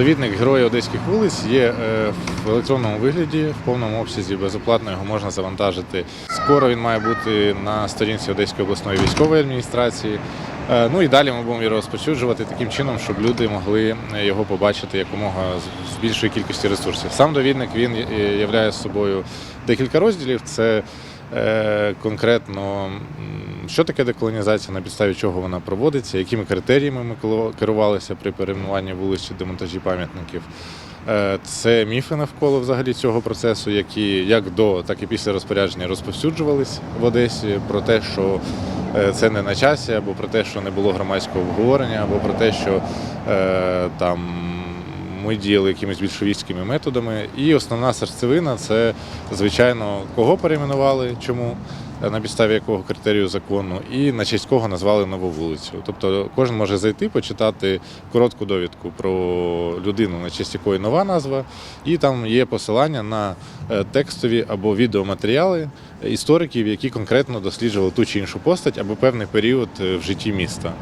Довідник Герої Одеських вулиць є е, в електронному вигляді, в повному обсязі безоплатно його можна завантажити. Скоро він має бути на сторінці Одеської обласної військової адміністрації. Е, Ну і далі ми будемо його розповсюджувати таким чином, щоб люди могли його побачити якомога з- більшої кількості ресурсів. Сам довідник він являє собою декілька розділів. Це е, конкретно що таке деколонізація, на підставі чого вона проводиться, якими критеріями ми керувалися при перейменуванні вулиць чи демонтажі пам'ятників. Е, Це міфи навколо взагалі цього процесу, які як до, так і після розпорядження розповсюджувались в Одесі про те, що е, це не на часі, або про те, що не було громадського обговорення, або про те, що е, там ми діяли якимись більшовістськими методами. І основна серцевина це, звичайно, кого перейменували, чому, на підставі якого критерію закону, і на честь кого назвали нову вулицю. Тобто кожен може зайти, почитати коротку довідку про людину, на честь якої нова назва, і там є посилання на е, текстові або відеоматеріали істориків, які конкретно досліджували ту чи іншу постать або певний період е, в житті міста.